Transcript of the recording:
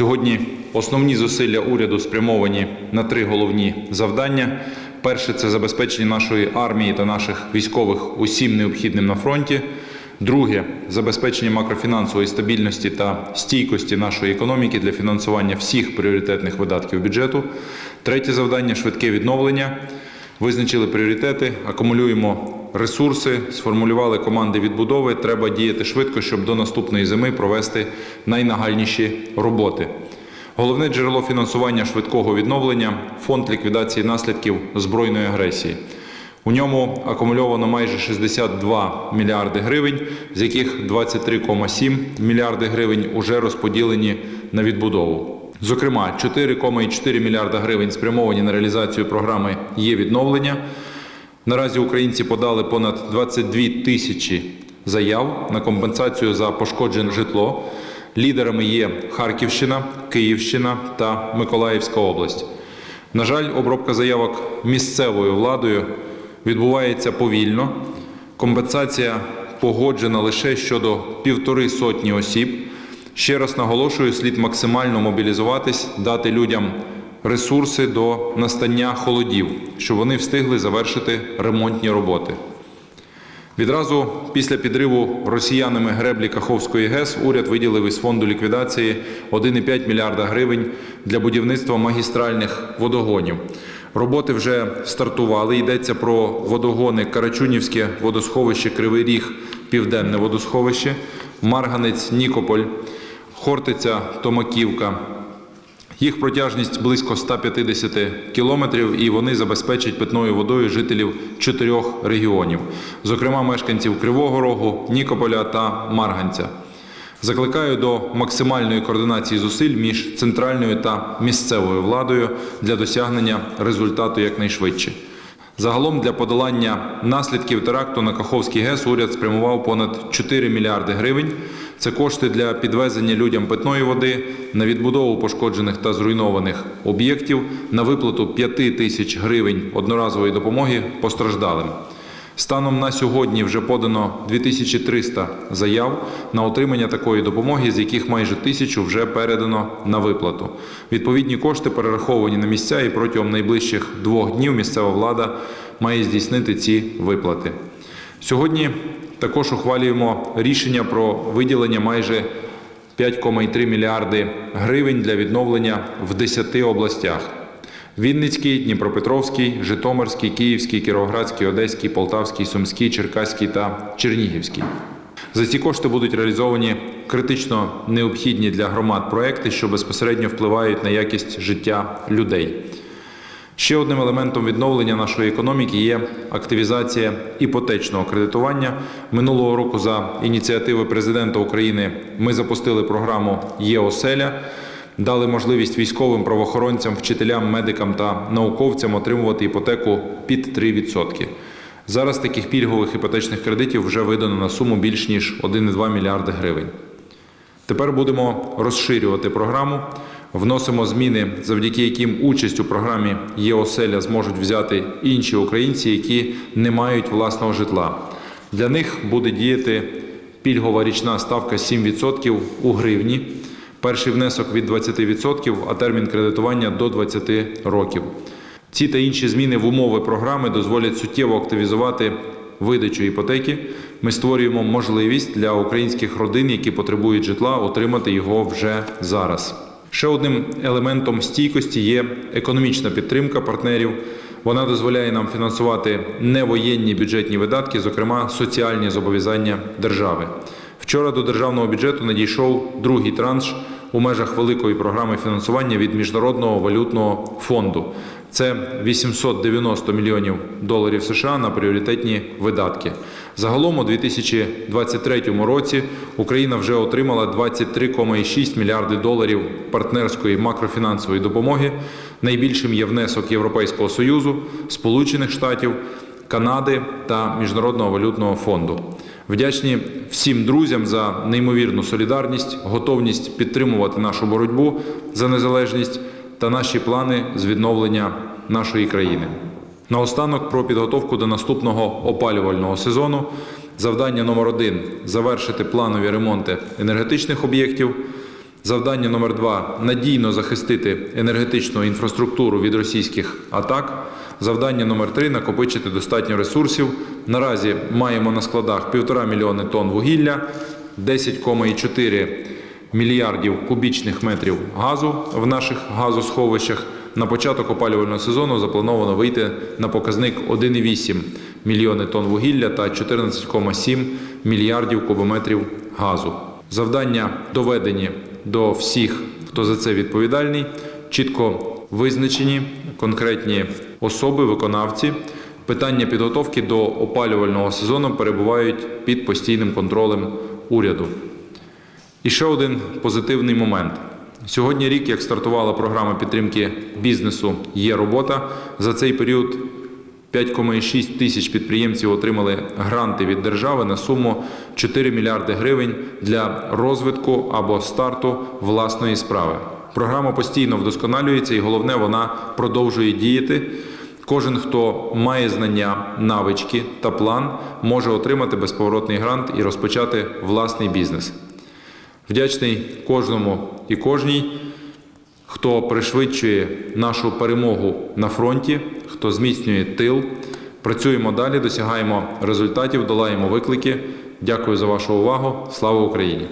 Сьогодні основні зусилля уряду спрямовані на три головні завдання. Перше це забезпечення нашої армії та наших військових усім необхідним на фронті. Друге забезпечення макрофінансової стабільності та стійкості нашої економіки для фінансування всіх пріоритетних видатків бюджету. Третє завдання швидке відновлення. Визначили пріоритети, акумулюємо ресурси, сформулювали команди відбудови. Треба діяти швидко, щоб до наступної зими провести найнагальніші роботи. Головне джерело фінансування швидкого відновлення фонд ліквідації наслідків збройної агресії. У ньому акумульовано майже 62 мільярди гривень, з яких 23,7 мільярди гривень уже розподілені на відбудову. Зокрема, 4,4 мільярда гривень спрямовані на реалізацію програми є відновлення. Наразі українці подали понад 22 тисячі заяв на компенсацію за пошкоджене житло. Лідерами є Харківщина, Київщина та Миколаївська область. На жаль, обробка заявок місцевою владою відбувається повільно. Компенсація погоджена лише щодо півтори сотні осіб. Ще раз наголошую, слід максимально мобілізуватись, дати людям ресурси до настання холодів, щоб вони встигли завершити ремонтні роботи. Відразу після підриву росіянами греблі Каховської ГЕС уряд виділив із фонду ліквідації 1,5 мільярда гривень для будівництва магістральних водогонів. Роботи вже стартували. Йдеться про водогони Карачунівське водосховище, Кривий Ріг, Південне водосховище, Марганець, Нікополь, Хортиця, Томаківка. Їх протяжність близько 150 кілометрів, і вони забезпечать питною водою жителів чотирьох регіонів, зокрема мешканців Кривого Рогу, Нікополя та Марганця. Закликаю до максимальної координації зусиль між центральною та місцевою владою для досягнення результату якнайшвидше. Загалом для подолання наслідків теракту на Каховський ГЕС уряд спрямував понад 4 мільярди гривень. Це кошти для підвезення людям питної води, на відбудову пошкоджених та зруйнованих об'єктів, на виплату 5 тисяч гривень одноразової допомоги постраждалим. Станом на сьогодні вже подано 2300 заяв на отримання такої допомоги, з яких майже тисячу вже передано на виплату. Відповідні кошти перераховані на місця, і протягом найближчих двох днів місцева влада має здійснити ці виплати. Сьогодні також ухвалюємо рішення про виділення майже 5,3 мільярди гривень для відновлення в 10 областях. Вінницький, Дніпропетровський, Житомирський, Київський, Кіровоградський, Одеський, Полтавський, Сумський, Черкаський та Чернігівський. За ці кошти будуть реалізовані критично необхідні для громад проекти, що безпосередньо впливають на якість життя людей. Ще одним елементом відновлення нашої економіки є активізація іпотечного кредитування. Минулого року за ініціативи президента України ми запустили програму ЄОСЕЛЯ, дали можливість військовим правоохоронцям, вчителям, медикам та науковцям отримувати іпотеку під 3%. Зараз таких пільгових іпотечних кредитів вже видано на суму більш ніж 1,2 мільярди гривень. Тепер будемо розширювати програму, вносимо зміни, завдяки яким участь у програмі ЄОСЕЛЯ зможуть взяти інші українці, які не мають власного житла. Для них буде діяти пільгова річна ставка 7% у гривні, перший внесок від 20%, а термін кредитування до 20 років. Ці та інші зміни в умови програми дозволять суттєво активізувати видачу іпотеки. Ми створюємо можливість для українських родин, які потребують житла, отримати його вже зараз. Ще одним елементом стійкості є економічна підтримка партнерів. Вона дозволяє нам фінансувати невоєнні бюджетні видатки, зокрема соціальні зобов'язання держави. Вчора до державного бюджету надійшов другий транш у межах великої програми фінансування від Міжнародного валютного фонду. Це 890 мільйонів доларів США на пріоритетні видатки. Загалом у 2023 році Україна вже отримала 23,6 мільярди доларів партнерської макрофінансової допомоги. Найбільшим є внесок Європейського союзу, Сполучених Штатів, Канади та Міжнародного валютного фонду. Вдячні всім друзям за неймовірну солідарність, готовність підтримувати нашу боротьбу за незалежність та наші плани з відновлення нашої країни. Наостанок про підготовку до наступного опалювального сезону. Завдання номер один завершити планові ремонти енергетичних об'єктів. Завдання номер два надійно захистити енергетичну інфраструктуру від російських атак. Завдання номер три накопичити достатньо ресурсів. Наразі маємо на складах 1,5 мільйони тонн вугілля, 10,4 мільярдів кубічних метрів газу в наших газосховищах. На початок опалювального сезону заплановано вийти на показник 1,8 мільйони тонн вугілля та 14,7 мільярдів кубометрів газу. Завдання доведені до всіх, хто за це відповідальний, чітко визначені конкретні особи, виконавці. Питання підготовки до опалювального сезону перебувають під постійним контролем уряду. І ще один позитивний момент. Сьогодні рік, як стартувала програма підтримки бізнесу, є робота. За цей період 5,6 тисяч підприємців отримали гранти від держави на суму 4 мільярди гривень для розвитку або старту власної справи. Програма постійно вдосконалюється, і головне, вона продовжує діяти. Кожен, хто має знання, навички та план, може отримати безповоротний грант і розпочати власний бізнес. Вдячний кожному і кожній, хто пришвидшує нашу перемогу на фронті, хто зміцнює тил. Працюємо далі, досягаємо результатів, долаємо виклики. Дякую за вашу увагу. Слава Україні!